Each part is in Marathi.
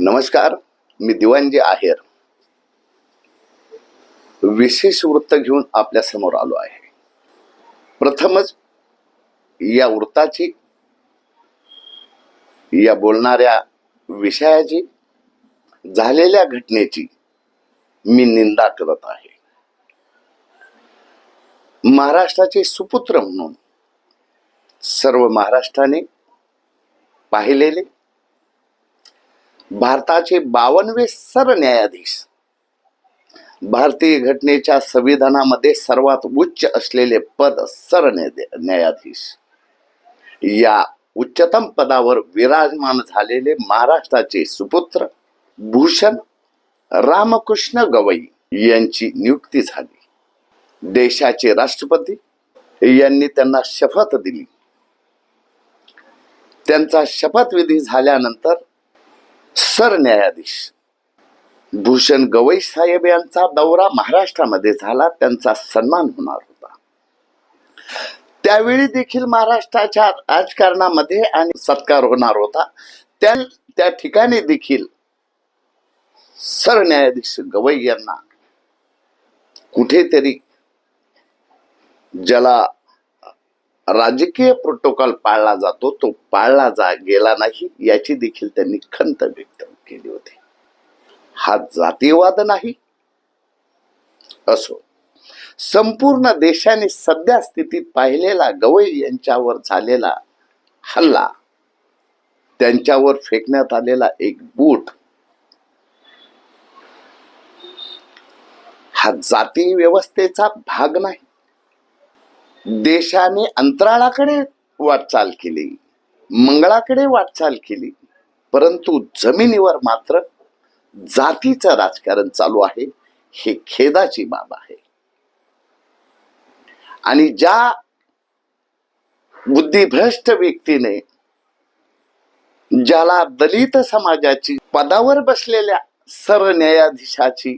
नमस्कार मी दिवाणजी आहेर. विशेष वृत्त घेऊन आपल्यासमोर आलो आहे. प्रथमच या वृत्ताची या बोलणाऱ्या विषयाची झालेल्या घटनेची मी निंदा करत आहे. महाराष्ट्राचे सुपुत्र म्हणून सर्व महाराष्ट्राने पाहिलेले भारताचे बावनवे सरन्यायाधीश भारतीय घटनेच्या संविधानामध्ये सर्वात उच्च असलेले पद सरन्यायाधीश या उच्चतम पदावर विराजमान झालेले महाराष्ट्राचे सुपुत्र भूषण रामकृष्ण गवई यांची नियुक्ती झाली. देशाचे राष्ट्रपती यांनी त्यांना शपथ दिली. त्यांचा शपथविधी झाल्यानंतर सरन्यायाधीश. भूषण गवई साहेब यांचा दौरा महाराष्ट्रामध्ये झाला त्यांचा सन्मान होणार होता. त्यावेळी देखील महाराष्ट्राच्या राजकारणामध्ये आणि सत्कार होणार होता. त्या त्या ठिकाणी देखील सरन्यायाधीश गवई यांना कुठेतरी ज्याला राजकीय प्रोटोकॉल पाळला जातो तो पाळला जा गेला नाही याची देखील त्यांनी खंत व्यक्त केली होती. हा जातीयवाद नाही असो. संपूर्ण देशाने सध्या स्थितीत पाहिलेला गवई यांच्यावर झालेला हल्ला त्यांच्यावर फेकण्यात आलेला एक बूट हा जाती व्यवस्थेचा भाग नाही. देशाने अंतराळाकडे वाटचाल केली मंगळाकडे वाटचाल केली परंतु जमिनीवर मात्र जातीचं राजकारण चालू आहे हे खेदाची बाब आहे. आणि ज्या बुद्धिभ्रष्ट व्यक्तीने ज्याला दलित समाजाची पदावर बसलेल्या सरन्यायाधीशाची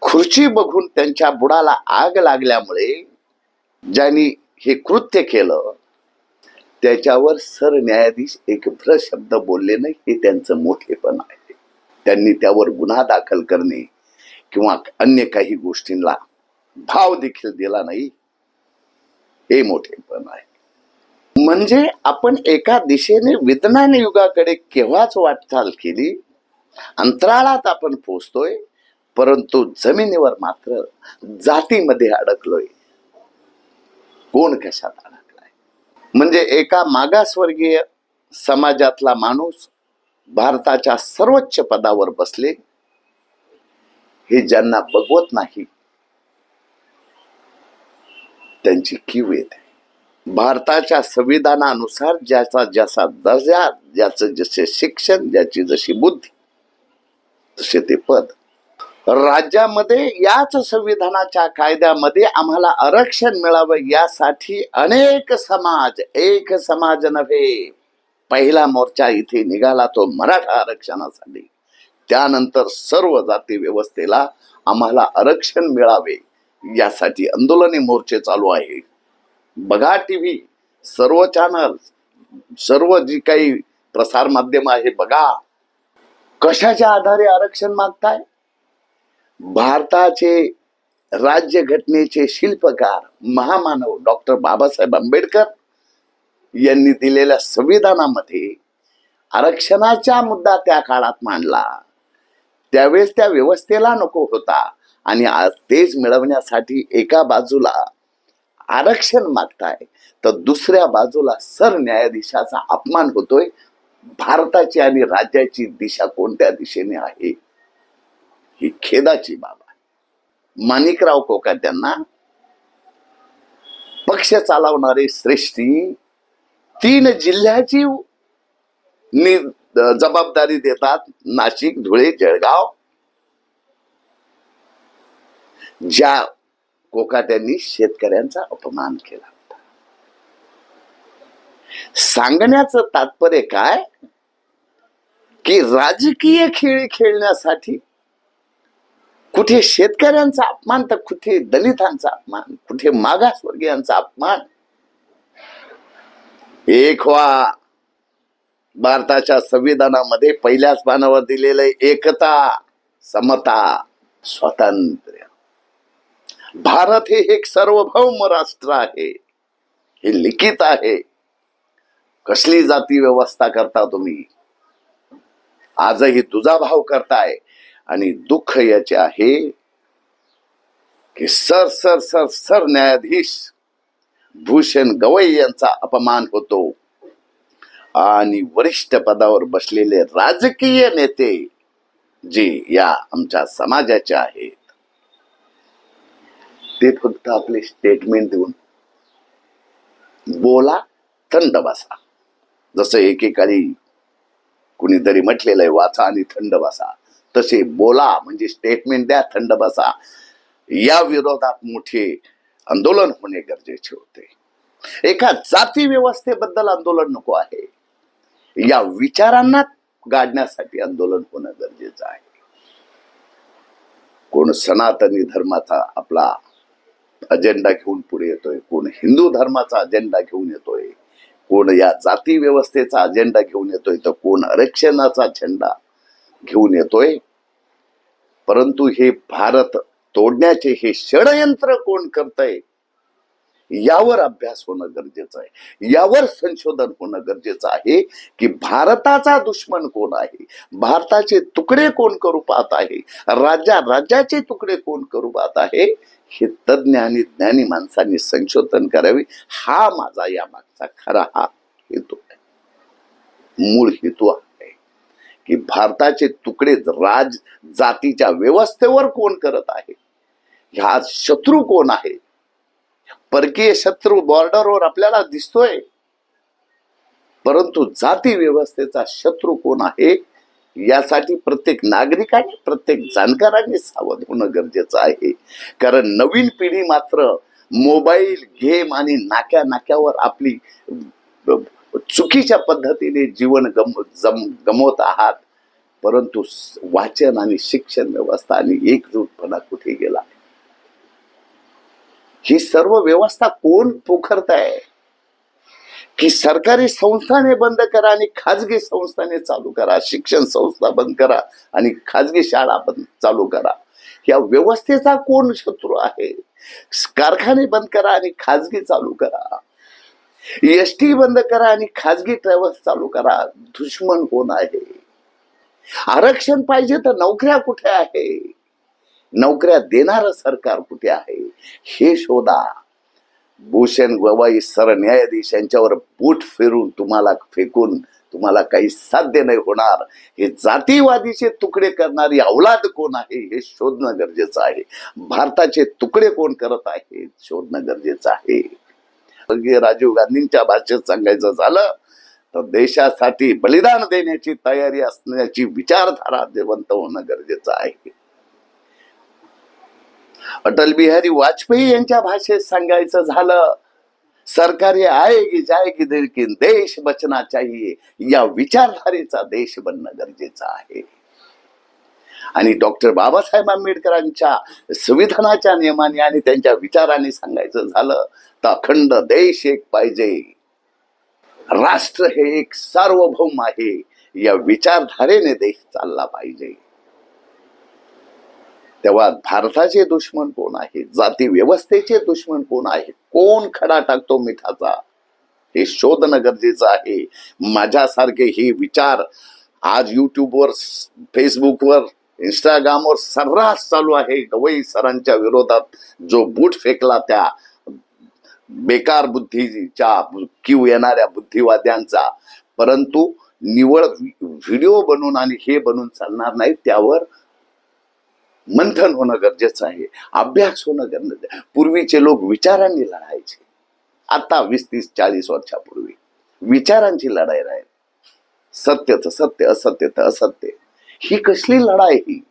खुर्ची बघून त्यांच्या बुडाला आग लागल्यामुळे ज्यांनी हे कृत्य केलं त्याच्यावर सरन्यायाधीश एक भ्र शब्द बोलले नाही हे त्यांचं मोठेपण आहे. त्यांनी त्यावर गुन्हा दाखल करणे किंवा अन्य काही गोष्टींना भाव देखील दिला नाही हे मोठेपण आहे. म्हणजे आपण एका दिशेने विज्ञान युगाकडे केव्हाच वाटचाल केली अंतराळात आपण पोचतोय परंतु जमिनीवर मात्र जातीमध्ये अडकलोय. कोण कशात अडकलाय? म्हणजे एका मागासवर्गीय समाजातला माणूस भारताच्या सर्वोच्च पदावर बसले हे ज्यांना बघवत नाही त्यांची कीव येते. भारताच्या संविधानानुसार ज्याचा ज्याचा दर्जा ज्याचं जसे शिक्षण ज्याची जशी बुद्धी तसे ते पद राज्यामध्ये याच संविधानाच्या कायद्यामध्ये आम्हाला आरक्षण मिळावं यासाठी अनेक समाज एक समाज नव्हे पहिला मोर्चा इथे निघाला तो मराठा आरक्षणासाठी. त्यानंतर सर्व जाती व्यवस्थेला आम्हाला आरक्षण मिळावे यासाठी आंदोलनी मोर्चे चालू आहे. बघा टीव्ही सर्व चॅनल सर्व जी काही प्रसार माध्यम आहे बघा. कशाच्या आधारे आरक्षण मागताय? भारताचे राज्य घटनेचे शिल्पकार महामानव डॉक्टर बाबासाहेब आंबेडकर यांनी दिलेल्या संविधानामध्ये आरक्षणाचा मुद्दा त्या काळात मांडला. त्यावेळेस त्या व्यवस्थेला नको होता आणि आज तेच मिळवण्यासाठी एका बाजूला आरक्षण मागताय तर दुसऱ्या बाजूला सरन्यायाधीशाचा अपमान होतोय. भारताची आणि राज्याची दिशा कोणत्या दिशेने आहे? ही खेदाची बाब आहे. माणिकराव कोकाट्यांना पक्ष चालवणारे श्रेष्ठी तीन जिल्ह्याची जबाबदारी देतात नाशिक धुळे जळगाव. ज्या कोकाट्यांनी शेतकऱ्यांचा अपमान केला होता. सांगण्याचं तात्पर्य काय? की राजकीय खेळ खेळण्यासाठी कुठे शेतकऱ्यांचा अपमान तर कुठे दलितांचा अपमान कुठे मागासवर्गीयांचा अपमान. एक व्हा भारताच्या संविधानामध्ये पहिल्याच पानावर दिलेलं एकता समता स्वातंत्र्य. भारत हे एक सार्वभौम राष्ट्र आहे. हे लिखित आहे. कसली जाती व्यवस्था करता तुम्ही? आजही तुझा भाव करताय. आणि दुःख याचे आहे की सर सर सर सर न्यायाधीश भूषण गवई यांचा अपमान होतो. आणि वरिष्ठ पदावर बसलेले राजकीय नेते जे या आमच्या समाजाचे आहेत ते फक्त आपले स्टेटमेंट देऊन बोला थंड बसा. जसं एकेकाळी कुणीतरी म्हटलेलं आहे वाचा आणि थंड बसा. तसे बोला म्हणजे स्टेटमेंट द्या थंड बसा. या विरोधात मोठे आंदोलन होणे गरजेचे होते. एका जाती व्यवस्थेबद्दल आंदोलन नको आहे. या विचारांना गाडण्यासाठी आंदोलन होणं गरजेचं आहे. कोण सनातनी धर्माचा आपला अजेंडा घेऊन पुढे येतोय कोण हिंदू धर्माचा अजेंडा घेऊन येतोय कोण या जाती व्यवस्थेचा अजेंडा घेऊन येतोय तर कोण आरक्षणाचा झेंडा घेऊन येतोय परंतु हे भारत तोडण्याचे हे षडयंत्र कोण करतय? यावर अभ्यास होणं गरजेचं आहे. यावर संशोधन होणं गरजेचं आहे की भारताचा दुश्मन कोण आहे? भारताचे तुकडे कोण करू पाहत आहे? राज्या राज्याचे तुकडे कोण करू पाहत आहे? हे तज्ज्ञ आणि ज्ञानी माणसांनी संशोधन करावे. हा माझा या मागचा खरा हा हेतू आहे. मूळ हेतू आहे. की भारताचे तुकडे राज जातीच्या व्यवस्थेवर कोण करत आहे? ह्या शत्रू कोण आहे? परकीय शत्रू बॉर्डरवर आपल्याला दिसतोय. परंतु जाती व्यवस्थेचा शत्रू कोण आहे? यासाठी प्रत्येक नागरिकाने प्रत्येक जाणकाराने सावध होणं गरजेचं आहे. कारण नवीन पिढी मात्र मोबाईल गेम आणि नाक्या नाक्यावर आपली चुकीच्या पद्धतीने जीवन गम जम गमवत आहात. परंतु वाचन आणि शिक्षण व्यवस्था आणि एकजूटपणा कुठे गेला? ही सर्व व्यवस्था कोण पोखरत आहे की सरकारी संस्थाने बंद करा आणि खाजगी संस्थाने चालू करा शिक्षण संस्था बंद करा आणि खाजगी शाळा बंद चालू करा. या व्यवस्थेचा कोण शत्रू आहे? कारखाने बंद करा आणि खाजगी चालू करा. एस टी बंद करा आणि खाजगी ट्रॅव्हल्स चालू करा. दुश्मन कोण आहे? आरक्षण पाहिजे तर नोकऱ्या कुठे आहे? नोकऱ्या देणार सरकार कुठे आहे? हे शोधा. भूषण गवाई सरन्यायाधीश यांच्यावर बूट फिरून तुम्हाला फेकून तुम्हाला काही साध्य नाही होणार. हे जातीवादीचे तुकडे करणारी अवलाद कोण आहे? हे शोधणं गरजेचं आहे. भारताचे तुकडे कोण करत आहे? शोधणं गरजेचं आहे. स्वर्गीय राजीव गांधींच्या भाषेत सांगायचं झालं तर देशासाठी बलिदान देण्याची तयारी असण्याची विचारधारा जिवंत होणं गरजेचं आहे. अटल बिहारी वाजपेयी यांच्या भाषेत सांगायचं झालं सरकारी आएगी जाएगी देखील देश बचना चाहिए या विचारधारेचा देश बनणं गरजेचं आहे. आणि डॉक्टर बाबासाहेब आंबेडकरांच्या संविधानाच्या नियमाने आणि त्यांच्या विचाराने सांगायचं झालं तर अखंड देश एक पाहिजे. राष्ट्र हे एक सार्वभौम आहे. या विचारधारेने देश चालला पाहिजे. तेव्हा भारताचे दुश्मन कोण आहे? जाती व्यवस्थेचे दुश्मन कोण आहे? कोण खडा टाकतो मिठाचा? हे शोधणं गरजेचं आहे. माझ्यासारखे हे विचार आज युट्यूबवर फेसबुकवर इंस्टाग्रामवर सर्रास चालू आहे. गवई सरांच्या विरोधात जो बूट फेकला त्या बेकार बुद्धीच्या किव येणाऱ्या बुद्धिवाद्यांचा. परंतु निवळ व्हिडिओ बनवून आणि हे बनवून चालणार नाही त्यावर मंथन होणं गरजेचं आहे. अभ्यास होणं गरजेचं आहे. पूर्वीचे लोक विचारांनी लढायचे. आता वीस तीस चाळीस वर्षापूर्वी विचारांची लढाई राहील. सत्यच सत्य असत्य तर असत्य. ही कसली लढाई ही?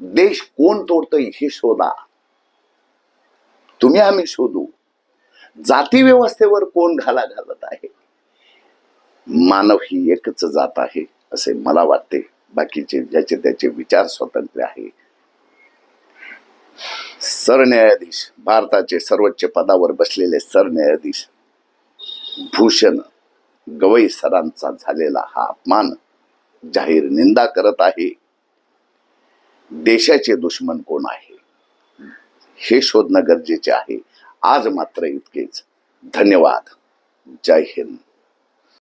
देश कोण तोडतोय हे शोधा. तुम्ही आम्ही शोधू. जाती व्यवस्थेवर कोण घाला घालत आहे? मानव ही एकच जात आहे असे मला वाटते. बाकीचे ज्याचे त्याचे विचार स्वातंत्र्य आहे. सरन्यायाधीश भारताचे सर्वोच्च पदावर बसलेले सरन्यायाधीश भूषण गवई सरांचा झालेला हा अपमान जाहीर निंदा करत आहे. देशाचे दुश्मन कोण आहे? हे शोधणं गरजेचे आहे. आज मात्र इतकेच. धन्यवाद. जय हिंद.